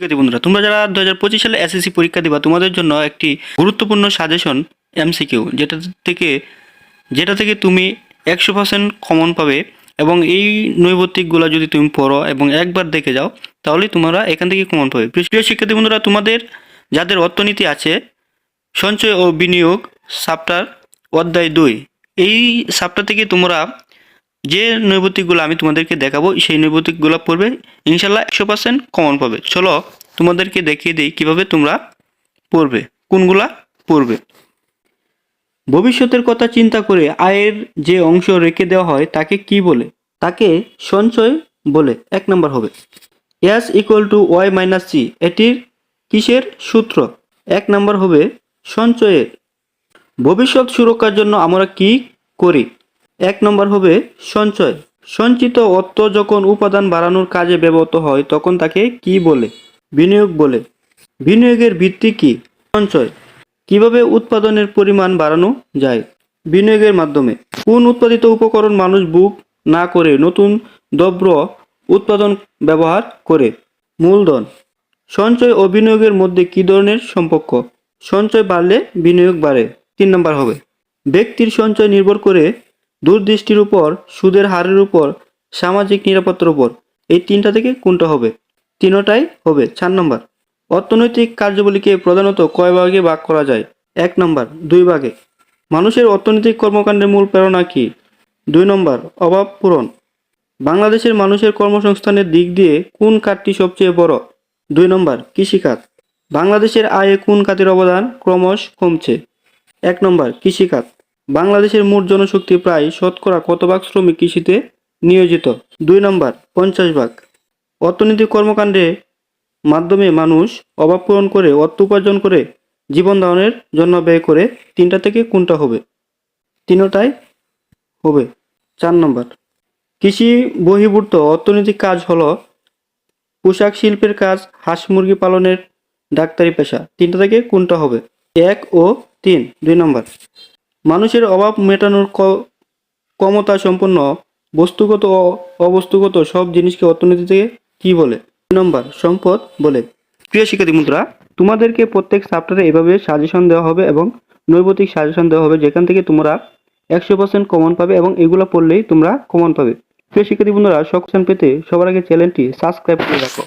শিক্ষার্থী বন্ধুরা তোমরা যারা দু হাজার পঁচিশ সালে এসএসসি পরীক্ষা দিবা, তোমাদের জন্য একটি গুরুত্বপূর্ণ সাজেশন এমসিকিউ যেটা থেকে যেটা থেকে তুমি একশো পার্সেন্ট কমন পাবে এবং এই নৈবত্তিকগুলো যদি তুমি পড়ো এবং একবার দেখে যাও, তাহলে তোমরা এখান থেকে কমন পাবে। প্রিয় শিক্ষার্থী বন্ধুরা, তোমাদের যাদের অর্থনীতি আছে, সঞ্চয় ও বিনিয়োগ সাপ্টার অধ্যায় দুই, এই সাপ্টার থেকে তোমরা যে নৈবতিকগুলো আমি তোমাদেরকে দেখাবো, সেই নৈবতিকগুলো পড়বে, ইনশাল্লাহ একশো পার্সেন্ট কমন পাবে। চলো তোমাদেরকে দেখিয়ে দিই কীভাবে তোমরা পড়বে, কোনগুলা পড়বে। ভবিষ্যতের কথা চিন্তা করে আয়ের যে অংশ রেখে দেওয়া হয়, তাকে কি বলে? তাকে সঞ্চয় বলে, এক নম্বর হবে। S equal to Y minus C, এটির কিসের সূত্র? এক নম্বর হবে সঞ্চয়ের। ভবিষ্যৎ সুরক্ষার জন্য আমরা কি করি? এক নম্বর হবে সঞ্চয়। সঞ্চিত অর্থ যখন উপাদান বাড়ানোর কাজে ব্যবহৃত হয়, তখন তাকে কি বলে? বিনিয়োগ বলে। বিনিয়োগের ভিত্তি কি? সঞ্চয়। কীভাবে উৎপাদনের পরিমাণ বাড়ানো যায়? বিনিয়োগের মাধ্যমে। কোন উৎপাদিত উপকরণ মানুষ বুক না করে নতুন দ্রব্য উৎপাদন ব্যবহার করে? মূলধন। সঞ্চয় ও বিনিয়োগের মধ্যে কি ধরনের সম্পর্ক? সঞ্চয় বাড়লে বিনিয়োগ বাড়ে। তিন নম্বর হবে। ব্যক্তির সঞ্চয় নির্ভর করে দূরদৃষ্টির উপর, সুদের হারের উপর, সামাজিক নিরাপত্তার উপর। এই তিনটা থেকে কোনটা হবে? তিনোটাই হবে। চার নম্বর। অর্থনৈতিক কার্যাবলীকে প্রধানত কয় ভাগে ভাগ করা যায়? এক নম্বর, দুই ভাগে। মানুষের অর্থনৈতিক কর্মকাণ্ডের মূল প্রেরণা কি? দুই নম্বর, অভাব পূরণ। বাংলাদেশের মানুষের কর্মসংস্থানের দিক দিয়ে কোন খাতটি সবচেয়ে বড়? দুই নম্বর, কৃষিখাত। বাংলাদেশের আয়ে কোন খাতের অবদান ক্রমশ কমছে? এক নম্বর, কৃষিখাত। বাংলাদেশের মোট জনশক্তি প্রায় শতকরা কত ভাগ শ্রমিক কৃষিতে নিয়োজিত? দুই নম্বর, পঞ্চাশ ভাগ। অর্থনৈতিক কর্মকাণ্ডে মাধ্যমে মানুষ অভাব পূরণ করে, অর্থ উপার্জন করে, জীবন ধারণের জন্য ব্যয় করে তিনটা থেকে কোনটা হবে? তিনোটাই হবে। চার নম্বর, কৃষি বহির্ভূত অর্থনৈতিক কাজ হলো পোশাক শিল্পের কাজ, হাঁস মুরগি পালনের ডাক্তারি পেশা। তিনটা থেকে কোনটা হবে? এক ও তিন। দুই নম্বর মানুষের অভাব মেটানোর ক্ষমতা সম্পন্ন বস্তুগত ও অবস্তুগত সব জিনিসকে অর্থনীতি থেকে কি বলে? নম্বর, সম্পদ বলে। প্রিয় শিক্ষার্থী বন্ধুরা, তোমাদেরকে প্রত্যেক চ্যাপ্টারে এভাবে সাজেশন দেওয়া হবে এবং নৈবতিক সাজেশন দেওয়া হবে, যেখান থেকে তোমরা একশো পার্সেন্ট কমন পাবে এবং এগুলো পড়লেই তোমরা কমন পাবে। প্রিয় শিক্ষার্থী বন্ধুরা সকশন পেতে সবার আগে চ্যানেলটি সাবস্ক্রাইব করে রাখো।